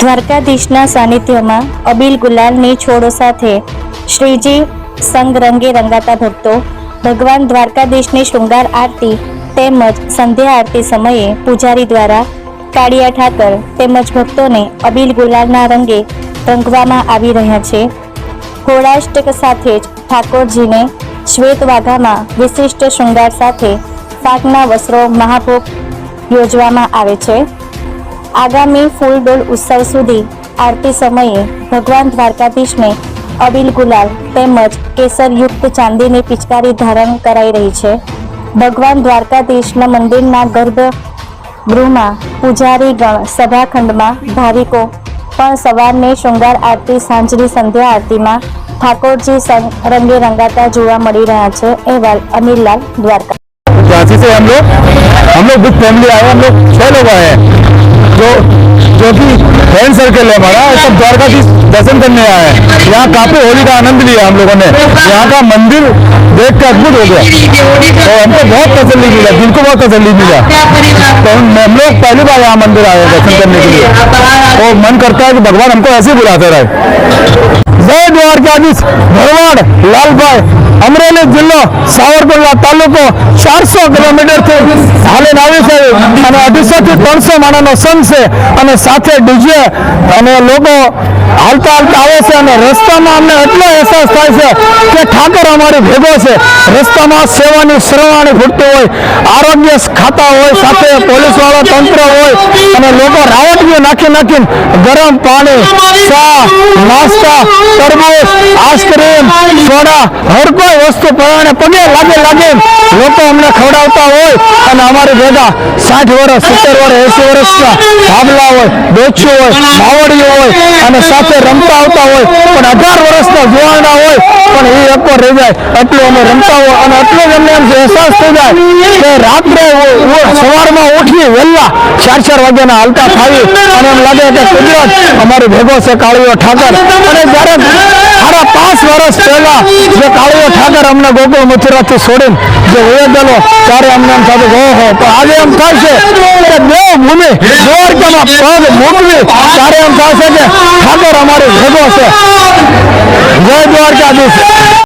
દ્વારકાધીશના સાનિધ્યમાં અબીલ ગુલાલની છોડો સાથે શ્રીજી સંગ રંગે રંગાતા ભક્તો, ભગવાન દ્વારકાધીશની શૃંગાર આરતી તેમજ સંધ્યા આરતી સમયે પૂજારી દ્વારા કાળિયા ઠાકર તેમજ ભક્તોને અબીલ ગુલાલના રંગે રંગવામાં આવી રહ્યા છે. હોળાષ્ટક સાથે જ ઠાકોરજીને શ્વેત વાઘામાં વિશિષ્ટ શૃંગાર સાથે પાકના વસ્ત્રો મહાભોગ યોજવામાં આવે છે. આગામી ફૂલડોલ ઉત્સવ સુધી આરતી સમયે ભગવાન દ્વારકાધીશને અબીલ ગુલાલ તેમજ કેસરયુક્ત ચાંદીની પિચકારી ધારણ કરાઈ રહી છે ભગવાન દ્વારકાધીશના મંદિરના ગર્ભ ગૃહમાં પૂજારી ગણ સભાખંડમાં ભાવિકો પણ સવારની શૃંગાર આરતી સાંજની સંધ્યા આરતીમાં ઠાકોરજી સંગ રંગે રંગાતા જોવા મળી રહ્યા છે અહેવાલ અનિલલાલ દ્વારકા झांसी से हम लोग हम लोग विद फैमिली आए हम लोग छह लोग आए हैं जो जो कि फ्रेंड सर्कल है हमारा। सब द्वारका जी दर्शन करने आए हैं। यहाँ काफ़ी होली का आनंद लिया हम लोगों ने। यहाँ का मंदिर देख के अद्भुत हो गया। तो हमको बहुत तसली मिला दिल को बहुत तसली मिला। तो हम लोग पहली बार यहाँ मंदिर आए दर्शन करने के लिए। और तो मन करता है कि भगवान हमको ऐसे बुलाते रहे। जय द्वारका भगवान लाल भाई અમરેલી જિલ્લો સાવરકુંડલા તાલુકો ચારસો કિલોમીટરથી હાલીને આવી છે અને અઢીસોથી ત્રણસો માણાનો સંઘ છે અને સાથે ડીજે અને લોકો હાલતા હાલતા આવે છે અને રસ્તામાં અમને એટલો અહેસાસ થાય છે કે ઠાકર અમારી ભેગો છે. રસ્તામાં સેવાની શ્રવાણી ફૂટતી હોય, આરોગ્ય ખાતા હોય, સાથે પોલીસવાળા તંત્ર હોય અને લોકો રાવટીઓ નાખી નાખીને ગરમ પાણી, ચા, નાસ્તા, તરબૂચ, આઈસ્ક્રીમ, સોડા હર કોઈ વસ્તુ પરાણે પગે લાગે લાગે લોકો અમને ખવડાવતા હોય અને અમારી ભેગા સાઠ વર્ષ, સિત્તેર વર્ષ, એસી વર્ષના ભાબલા હોય બેચ્યું હોય માવડીઓ હોય અને સાથે રમતા આવતા હોય. પણ અઢાર વર્ષના જુવાના હોય, પણ એ એક રહી જાય. એટલું અમે રમતા હોય અને એટલું જ અમને એમ અહેસાસ થઈ જાય કે રાત્રે સવારમાં ઉઠી વહેલા ચાર ચાર વાગ્યાના હાલતા થાવી અને એમ લાગે કે કુદરત અમારી ભેગો છે કાળીઓ ઠાકર. અને જ્યારે સાડા પાંચ વર્ષ પહેલા જે કાળીઓ ઠાકર અમને ગોકુળ મથુરાથી છોડીને જે વયેલો ત્યારે અમને એમ થતું કે ઓહો પણ આજે એમ છે કે દેવ ભૂમિ દ્વારકામાં પગ મૂકવી, ત્યારે એમ થાય છે કે ઠાકર અમારો ભેગો છે. જય દ્વારકાધીશ.